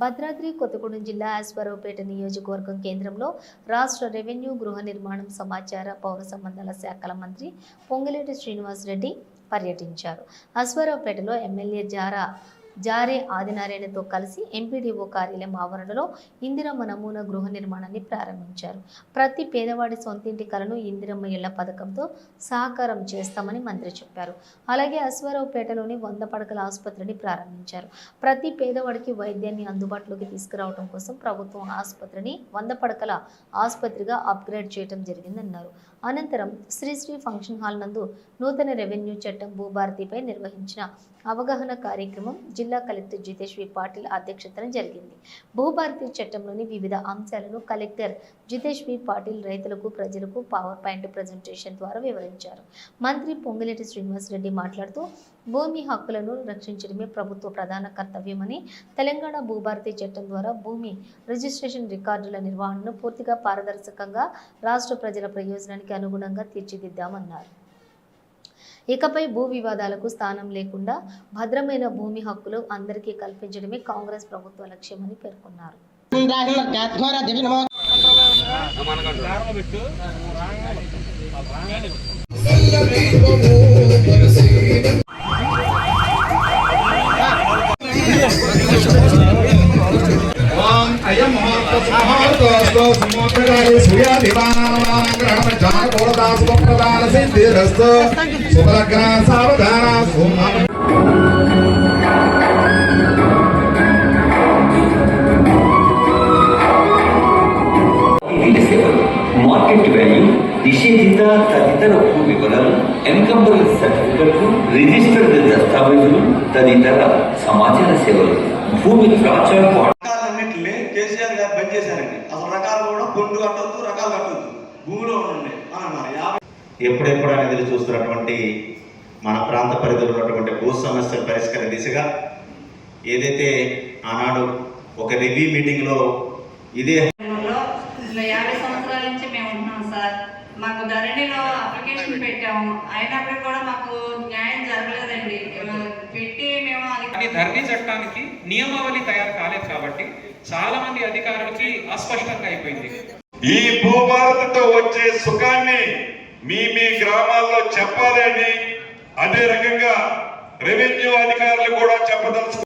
భద్రాద్రి కొత్తగూడెం జిల్లా ఆస్వరావుపేట నియోజకవర్గం కేంద్రంలో రాష్ట్ర రెవెన్యూ గృహ నిర్మాణం సమాచార పౌర సంబంధాల శాఖల మంత్రి పొంగిలేటి శ్రీనివాసరెడ్డి పర్యటించారు. అశ్వరావుపేటలో ఎమ్మెల్యే జారా జారే ఆదినారాయణతో కలిసి ఎంపీడీఓ కార్యాలయం ఆవరణలో ఇందిరమ్మ నమూనా గృహ నిర్మాణాన్ని ప్రారంభించారు. ప్రతి పేదవాడి సొంతింటి కలను ఇందిరమ్మ ఇళ్ళ పథకంతో సహకారం చేస్తామని మంత్రి చెప్పారు. అలాగే అశ్వారావుపేటలోని వంద పడకల ఆసుపత్రిని ప్రారంభించారు. ప్రతి పేదవాడికి వైద్యాన్ని అందుబాటులోకి తీసుకురావడం కోసం ప్రభుత్వం ఆసుపత్రిని వంద పడకల ఆసుపత్రిగా అప్గ్రేడ్ చేయడం జరిగిందన్నారు. అనంతరం శ్రీశ్రీ ఫంక్షన్ హాల్ నందు నూతన రెవెన్యూ చట్టం భూభారతిపై నిర్వహించిన అవగాహన కార్యక్రమం జిల్లా కలెక్టర్ జితేష్ వి పాటిల్ అధ్యక్షతన జరిగింది. భూభారతి చట్టంలోని వివిధ అంశాలను కలెక్టర్ జితేష్ పాటిల్ రైతులకు ప్రజలకు పవర్ పాయింట్ ప్రజెంటేషన్ ద్వారా వివరించారు. మంత్రి పొంగిలేటి శ్రీనివాసరెడ్డి మాట్లాడుతూ భూమి హక్కులను రక్షించడమే ప్రభుత్వ ప్రధాన కర్తవ్యమని తెలంగాణ భూభారతి చట్టం ద్వారా భూమి రిజిస్ట్రేషన్ రికార్డుల నిర్వహణను పూర్తిగా పారదర్శకంగా రాష్ట్ర ప్రజల ప్రయోజనానికి అనుగుణంగా తీర్చిదిద్దామన్నారు. ఇకపై భూ వివాదాలకు స్థానం లేకుండా భద్రమైన భూమి హక్కులు అందరికీ కల్పించడమే కాంగ్రెస్ ప్రభుత్వ లక్ష్యమని పేర్కొన్నారు. ఘోర శుభలగ్న సావధాన సోమ మార్కెట్ వాల్యూ నిషేధిత తదితర భూ వివరాలు ఎన్కంబరెన్స్ సర్టిఫికెట్లు రిజిస్టర్డ్ దస్తావేజులు తదితర సమాచార సేవలు. భూమి ప్రాచార బొండు కట్టొద్దు రకాలు కట్టొద్దు. భూమిలో ఉండండి అని అన్నారు. యాభై ఎప్పుడెప్పుడు ఎదురు చూస్తున్నటువంటి మన ప్రాంత పరిధిలో ఉన్నటువంటి భూ సమస్యల పరిష్కార దిశగా ఏదైతే ఆనాడు ఒక రివ్యూ మీటింగ్లో ఇదే లో యాభై సంవత్సరాల నుంచి మేము ఉంటున్నాం సార్. మాకు ధరణిలో అప్లికేషన్ పెట్టాము. అయినప్పుడు కూడా మాకు న్యాయం మేము అది చట్టానికి నియమావళి తయారు కాలేదు కాబట్టి చాలా మంది అధికారులకి అస్పష్టంగా అయిపోయింది. ఈ భూభారతితో వచ్చే సుఖాన్ని మీ మీ గ్రామాల్లో చెప్పాలని అదే రకంగా రెవెన్యూ అధికారులు కూడా చెప్పదలుచు